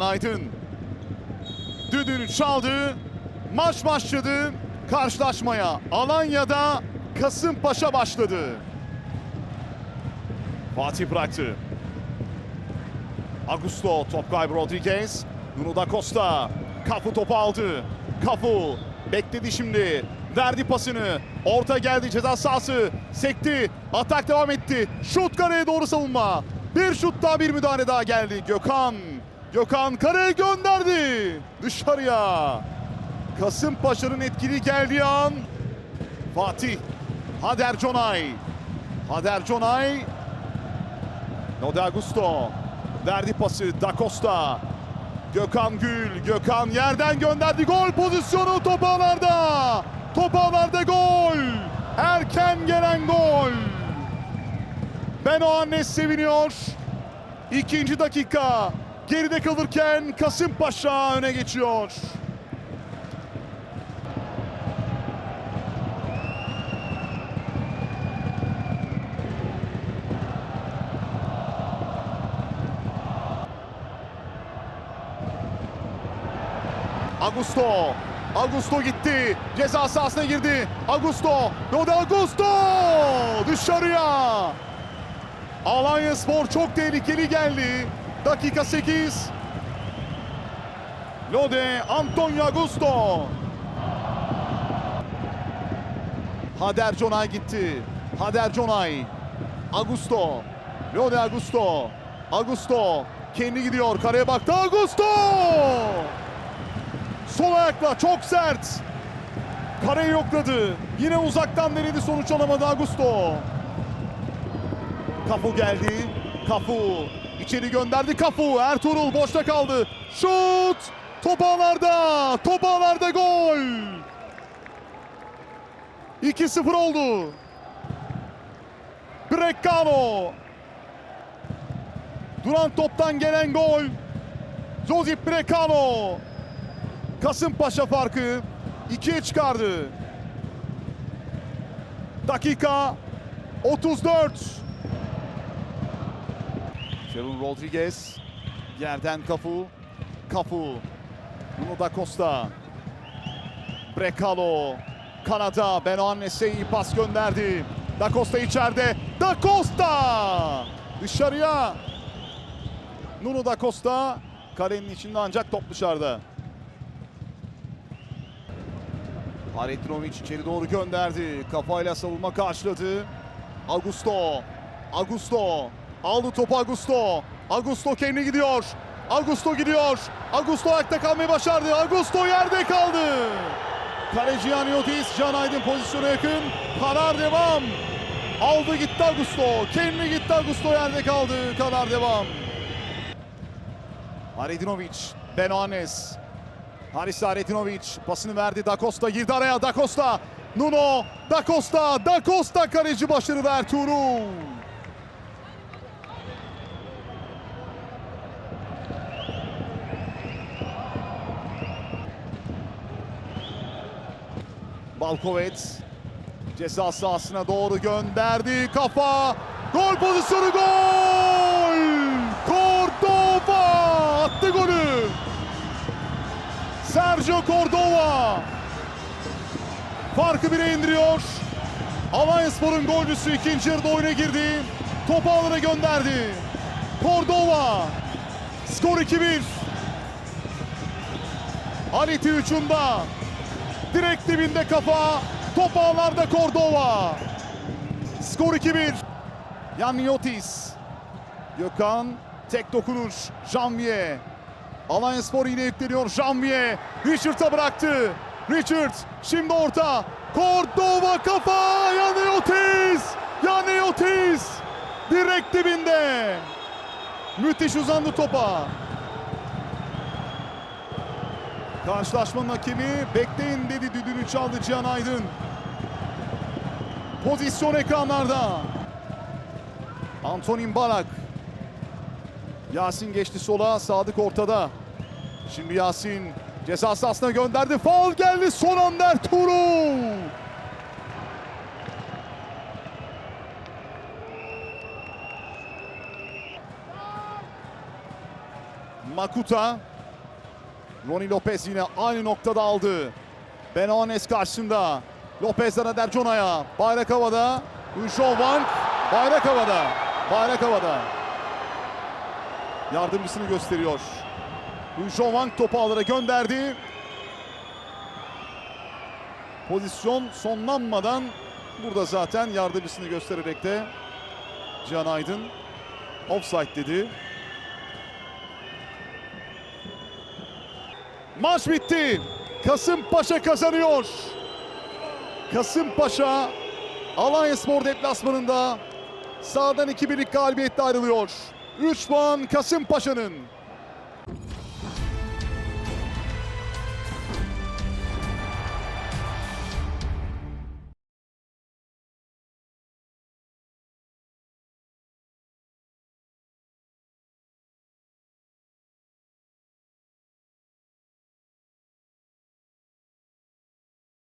Aydın. Düdüğünü çaldı. Maç başladı. Karşılaşmaya Alanya'da Kasımpaşa başladı. Fatih bıraktı. Augusto top kaybı Rodriguez. Nuno da Costa. Kafu topu aldı. Kafu bekledi şimdi. Verdi pasını. Orta geldi ceza sahası. Sekti. Atak devam etti. Şut kareye doğru savunma. Bir şut daha bir müdahale daha geldi. Gökhan. Gökhan kareye gönderdi. Dışarıya. Kasımpaşa'nın etkili geldiği an. Fatih. Hader Conay. Hader Conay. Node Augusto. Verdi pası Da Costa. Gökhan Gül. Gökhan yerden gönderdi. Gol pozisyonu top ağlarda. Top ağlarda gol. Erken gelen gol. Beno Annes seviniyor. İkinci dakika. Geride kalırken Kasımpaşa öne geçiyor. Augusto. Augusto gitti. Ceza sahasına girdi. Augusto. Rode Augusto. Dışarıya. Alanya Spor çok tehlikeli geldi. Dakika 8. Lode Antonio Augusto. Hader Conay gitti. Hader Conay. Augusto. Lode Augusto. Augusto. Kendi gidiyor. Kareye baktı. Augusto. Sol ayakla çok sert. Kareyi yokladı. Yine uzaktan denedi sonuç alamadı Augusto. Kafu geldi. Kafu içeri gönderdi Kafu. Ertuğrul boşta kaldı. Şut! Top ağlarda. Top ağlarda gol. 2-0 oldu. Brecano. Duran toptan gelen gol. Josip Brecano. Kasımpaşa farkı 2'ye çıkardı. Dakika 34. Kevin Rodriguez yerden Kafu. Kafu. Nuno da Costa. Brekalo. Kanada Beno Annes'e iyi pas gönderdi. Da Costa içeride. Da Costa. Dışarıya. Nuno da Costa. Kalenin içinde ancak top dışarıda. Haretinovic içeri doğru gönderdi. Kafayla savunma karşıladı. Augusto. Augusto. Aldı topu Augusto. Augusto kendi gidiyor. Augusto gidiyor. Augusto ayakta kalmayı başardı. Augusto yerde kaldı. Kaleci Yaniotis, Can Aydın pozisyona yakın. Karar devam. Aldı gitti Augusto. Kendi gitti Augusto yerde kaldı. Karar devam. Haredinovic, Benoanes, Haris Haretinovic pasını verdi. Da Costa girdi araya. Da Costa. Nuno. Da Costa. Da Costa kaleci başarılı Ertuğrul. Balkovet ceza sahasına doğru gönderdi. Kafa. Gol pozisyonu gol. Cordova attı golü. Sergio Cordova farkı bire indiriyor. Alanyaspor'un golcüsü ikinci yarıda oyuna girdi. Topu alana gönderdi. Cordova skor 2-1. Aliti ucunda. Direkt dibinde kafa. Top ağlarda Cordova. Skor 2-1. Yaniotis. Gökhan tek dokunuş. Janvier. Alanyaspor yine yükleniyor. Janvier Richard'a bıraktı. Richard şimdi orta. Cordova kafa. Yaniotis. Yaniotis. Direkt dibinde. Müthiş uzandı topa. Karşılaşmanın hakemi bekleyin dedi düdüğünü çaldı Cihan Aydın. Pozisyon ekranlarda. Antonin Barak. Yasin geçti sola, Sadık ortada. Şimdi Yasin ceza sahasına gönderdi. Faul geldi son anda Ertuğrul. Makuta Ronnie Lopez yine aynı noktada aldı. Benones karşısında. Lopez'den Ader Cona'ya. Bayrak havada. Uşon Wang. Bayrak havada. Bayrak havada. Yardımcısını gösteriyor. Uşon Wang topu ağlara gönderdi. Pozisyon sonlanmadan burada zaten yardımcısını göstererek de Can Aydın offside dedi. Maç bitti. Kasımpaşa kazanıyor. Kasımpaşa Alanya Spor deplasmanında sağdan 2-1'lik galibiyetle ayrılıyor. 3 puan Kasımpaşa'nın.